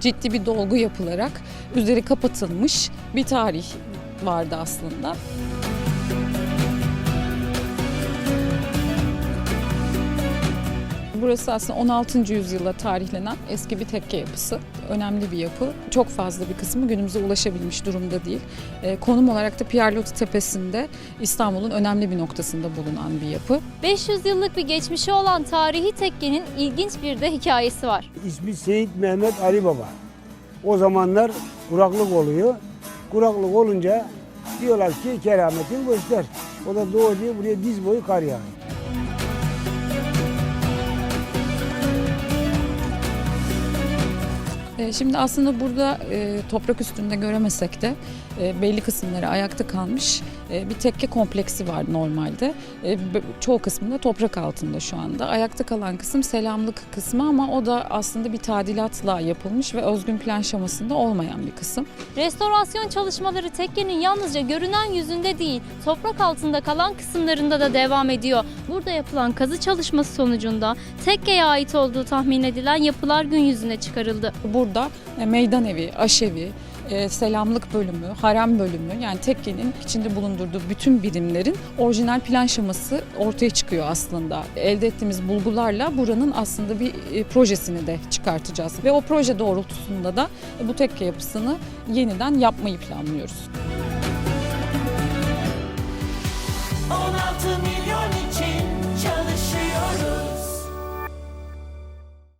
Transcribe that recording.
ciddi bir dolgu yapılarak üzeri kapatılmış bir tarih vardı aslında. Burası aslında 16. yüzyıla tarihlenen eski bir tekke yapısı. Önemli bir yapı. Çok fazla bir kısmı günümüze ulaşabilmiş durumda değil. E, konum olarak da Pierre Tepesi'nde İstanbul'un önemli bir noktasında bulunan bir yapı. 500 yıllık bir geçmişi olan tarihi tekkenin ilginç bir de hikayesi var. İsmi Seyit Mehmet Ali Baba. O zamanlar kuraklık oluyor. Kuraklık olunca diyorlar ki kerametini göster. O da doğuyor buraya diz boyu kar yağıyor. Şimdi aslında burada e, toprak üstünde göremesek de e, belli kısımları ayakta kalmış e, bir tekke kompleksi var normalde. E, çoğu kısmında toprak altında şu anda. Ayakta kalan kısım selamlık kısmı ama o da aslında bir tadilatla yapılmış ve özgün plan şamasında olmayan bir kısım. Restorasyon çalışmaları tekkenin yalnızca görünen yüzünde değil, toprak altında kalan kısımlarında da devam ediyor. Burada yapılan kazı çalışması sonucunda tekkeye ait olduğu tahmin edilen yapılar gün yüzüne çıkarıldı. Burada e, meydan evi, aşevi, e, selamlık bölümü, harem bölümü yani tekkenin içinde bulundurduğu bütün birimlerin orijinal plan şeması ortaya çıkıyor aslında. Elde ettiğimiz bulgularla buranın aslında bir e, projesini de çıkartacağız ve o proje doğrultusunda da bu tekke yapısını yeniden yapmayı planlıyoruz. 16 milyon